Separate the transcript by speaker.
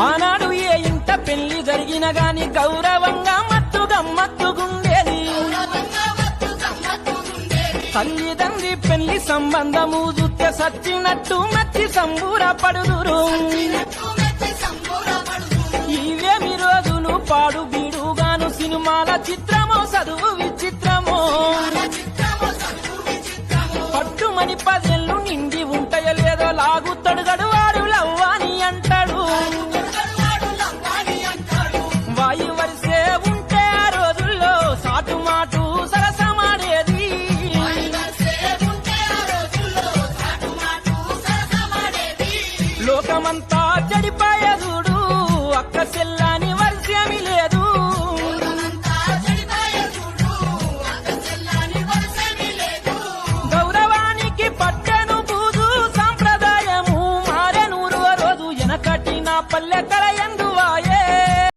Speaker 1: ఆనాడు ఏ ఇంట పెళ్ళి జరిగిన గాని గౌరవంగా మత్తు గమ్మత్తుగుండేది తల్లిదండ్రి పెళ్ళి సంబంధము చూస్తే సచ్చినట్టు మచ్చి సంబూరపడుదురు ఇవేమి రోజులు పాడు బీడుగాను సినిమాల చిత్రమో చదువు విచిత్ర లోకమంతా చెడిపోయేదుడు. అక్క చెల్లని వర్షమి లేదు. గౌరవానికి పట్టెను బూజు సాంప్రదాయము. మారెనూరు రోజు ఎనకటి నా పల్లె కలయందువా